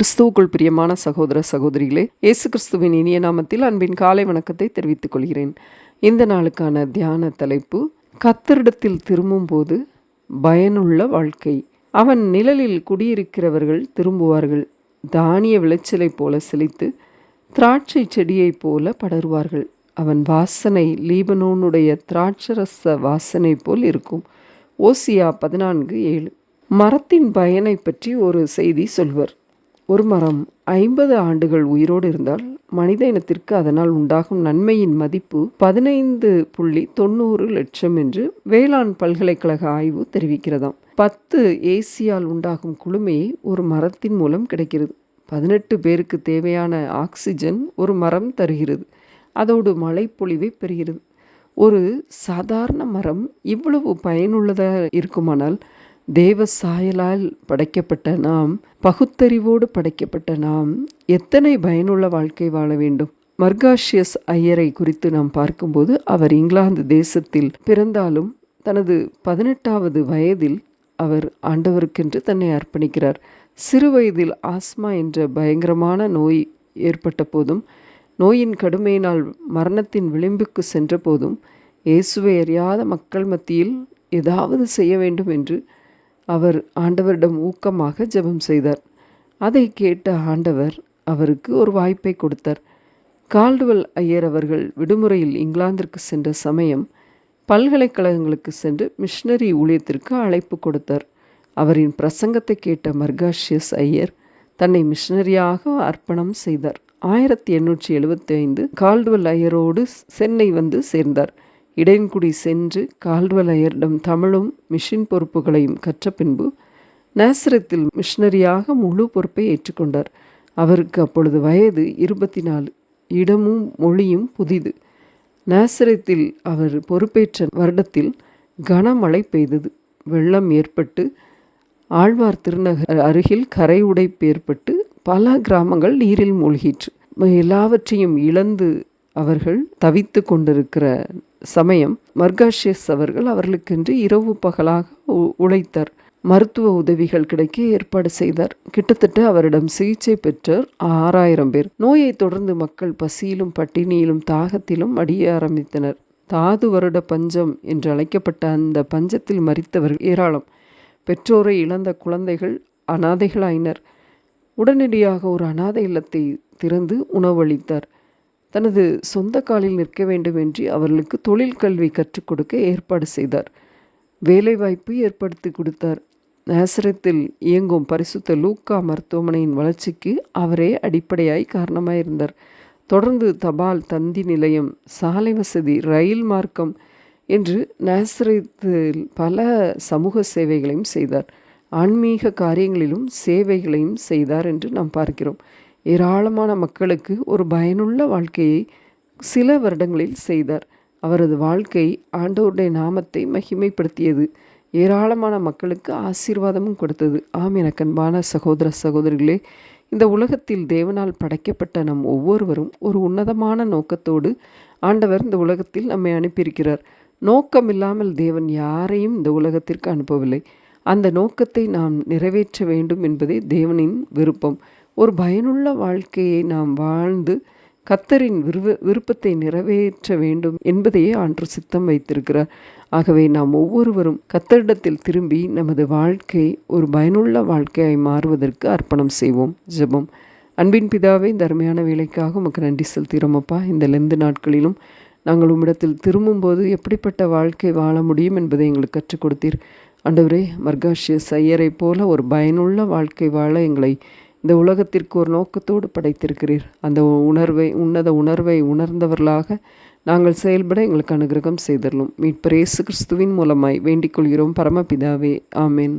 கிறிஸ்துவுக்குள் பிரியமான சகோதர சகோதரிகளே இயேசு கிறிஸ்துவின் இனிய நாமத்தில் அன்பின் காலை வணக்கத்தை தெரிவித்துக் கொள்கிறேன். இந்த நாளுக்கான தியான தலைப்பு கத்தரிடத்தில் திரும்பும்போது பயனுள்ள வாழ்க்கை. அவன் நிழலில் குடியிருக்கிறவர்கள் திரும்புவார்கள் தானிய விளைச்சலைப் போல செழித்து திராட்சை செடியைப் போல படருவார்கள். அவன் வாசனை லீபனோனுடைய திராட்சரச வாசனை போல் இருக்கும். ஓசியா பதினான்கு ஏழு. மரத்தின் பயனை பற்றி ஒரு செய்தி சொல்வர். ஒரு மரம் ஐம்பது ஆண்டுகள் உயிரோடு இருந்தால் மனித இனத்திற்கு அதனால் உண்டாகும் நன்மையின் மதிப்பு பதினைந்து புள்ளி தொண்ணூறு லட்சம் என்று வேளாண் பல்கலைக்கழக ஆய்வு தெரிவிக்கிறதாம். பத்து ஏசியால் உண்டாகும் குளுமையை ஒரு மரத்தின் மூலம் கிடைக்கிறது. பதினெட்டு பேருக்கு தேவையான ஆக்சிஜன் ஒரு மரம் தருகிறது. அதோடு மழைப்பொழிவை பெறுகிறது. ஒரு சாதாரண மரம் இவ்வளவு பயனுள்ளதாக இருக்குமானால் தேவ சாயலால் படைக்கப்பட்ட நாம் பகுத்தறிவோடு படைக்கப்பட்ட நாம் எத்தனை பயனுள்ள வாழ்க்கை வாழ வேண்டும்? மர்காஷியஸ் ஐயரை குறித்து நாம் பார்க்கும்போது அவர் இங்கிலாந்து தேசத்தில் பிறந்தாலும் தனது பதினெட்டாவது வயதில் அவர் ஆண்டவருக்கென்று தன்னை அர்ப்பணிக்கிறார். சிறு வயதில் ஆஸ்மா என்ற பயங்கரமான நோய் ஏற்பட்ட போதும் நோயின் கடுமையினால் மரணத்தின் விளிம்புக்கு சென்ற போதும் இயேசுவை அறியாத மக்கள் மத்தியில் ஏதாவது செய்ய வேண்டும் என்று அவர் ஆண்டவரிடம் ஊக்கமாக ஜெபம் செய்தார். அதை கேட்ட ஆண்டவர் அவருக்கு ஒரு வாய்ப்பை கொடுத்தார். கால்டுவல் ஐயர் அவர்கள் விடுமுறையில் இங்கிலாந்திற்கு சென்ற சமயம் பல்கலைக்கழகங்களுக்கு சென்று மிஷினரி ஊழியத்திற்கு அழைப்பு கொடுத்தார். அவரின் பிரசங்கத்தை கேட்ட மர்காஷியஸ் ஐயர் தன்னை மிஷினரியாக அர்ப்பணம் செய்தார். ஆயிரத்தி எண்ணூற்றி எழுபத்தி ஐந்து கால்டுவல் ஐயரோடு சென்னை வந்து சேர்ந்தார். இடையன்குடி சென்று கால்வலையரிடம் தமிழும் மிஷின் பொறுப்புகளையும் கற்ற பின்பு நேசரத்தில் மிஷினரியாக முழு பொறுப்பை ஏற்றுக்கொண்டார். அவருக்கு அப்பொழுது வயது இருபத்தி நாலு இடமும் மொழியும் புதிது. நேசரத்தில் அவர் பொறுப்பேற்ற வருடத்தில் கனமழை பெய்தது. வெள்ளம் ஏற்பட்டு ஆழ்வார் திருநகர் அருகில் கரை உடைப்பு ஏற்பட்டு பல கிராமங்கள் நீரில் மூழ்கிற்று. எல்லாவற்றையும் இழந்து அவர்கள் தவித்து கொண்டிருக்கிற சமயம் மர்காஷியஸ் அவர்கள் அவர்களுக்கென்று இரவு பகலாக உழைத்தார். மருத்துவ உதவிகள் கிடைக்க ஏற்பாடு செய்தார். கிட்டத்தட்ட அவரிடம் சிகிச்சை பெற்றார் ஆறாயிரம் பேர். நோயை தொடர்ந்து மக்கள் பசியிலும் பட்டினியிலும் தாகத்திலும் அடிய ஆரம்பித்தனர். தாது வருட பஞ்சம் என்று அழைக்கப்பட்ட அந்த பஞ்சத்தில் மறித்தவர்கள் ஏராளம். பெற்றோரை இழந்த குழந்தைகள் அனாதைகளாயினர். உடனடியாக ஒரு அனாதை இல்லத்தை திறந்து உணவளித்தார். தனது சொந்த காலில் நிற்க வேண்டும் என்று அவர்களுக்கு தொழில் கல்வி கற்றுக் கொடுக்க ஏற்பாடு செய்தார். வேலைவாய்ப்பு ஏற்படுத்தி கொடுத்தார். நேசரத்தில் இயங்கும் பரிசுத்த லூக்கா மருத்துவமனையின் வளர்ச்சிக்கு அவரே அடிப்படையாய் காரணமாயிருந்தார். தொடர்ந்து தபால் தந்தி நிலையம் சாலை வசதி ரயில் மார்க்கம் என்று நேசரத்தில் பல சமூக சேவைகளையும் செய்தார். ஆன்மீக காரியங்களிலும் சேவைகளையும் செய்தார் என்று நாம் பார்க்கிறோம். ஏராளமான மக்களுக்கு ஒரு பயனுள்ள வாழ்க்கையை சில வருடங்களில் செய்தார். அவரது வாழ்க்கை ஆண்டவருடைய நாமத்தை மகிமைப்படுத்தியது. ஏராளமான மக்களுக்கு ஆசீர்வாதமும் கொடுத்தது. ஆம் எனக்கு அன்பான சகோதர சகோதரிகளே இந்த உலகத்தில் தேவனால் படைக்கப்பட்ட நம் ஒவ்வொருவரும் ஒரு உன்னதமான நோக்கத்தோடு ஆண்டவர் இந்த உலகத்தில் நம்மை அனுப்பியிருக்கிறார். நோக்கம் இல்லாமல் தேவன் யாரையும் இந்த உலகத்திற்கு அனுப்பவில்லை. அந்த நோக்கத்தை நாம் நிறைவேற்ற வேண்டும் என்பதே தேவனின் விருப்பம். ஒரு பயனுள்ள வாழ்க்கையை நாம் வாழ்ந்து கத்தரின் விருவ விருப்பத்தை நிறைவேற்ற வேண்டும் என்பதையே ஆண்டு சித்தம் வைத்திருக்கிறார். ஆகவே நாம் ஒவ்வொருவரும் கத்தரிடத்தில் திரும்பி நமது வாழ்க்கை ஒரு பயனுள்ள வாழ்க்கையாய் மாறுவதற்கு அர்ப்பணம் செய்வோம் ஜெபம். அன்பின் பிதாவே இந்த அருமையான வேலைக்காக உமக்கு நன்றி செலுத்துகிறோமப்பா இந்த லெந்து நாட்களிலும் நாங்கள் உம்மிடத்தில் திரும்பும்போது எப்படிப்பட்ட வாழ்க்கை வாழ முடியும் என்பதை எங்களுக்கு கற்றுக் கொடுத்தீர். ஆண்டவரே மர்காஷியஸ் ஐயரை போல ஒரு பயனுள்ள வாழ்க்கை வாழ எங்களை இந்த உலகத்திற்கு ஒரு நோக்கத்தோடு படைத்திருக்கிறீர். அந்த உணர்வை உன்னத உணர்வை உணர்ந்தவர்களாக நாங்கள் செயல்பட எங்களுக்கு அனுகிரகம் செய்தரலும். மீட்பர் இயேசு கிறிஸ்துவின் மூலமாய் வேண்டிக் கொள்கிறோம். பரமபிதாவே ஆமேன்.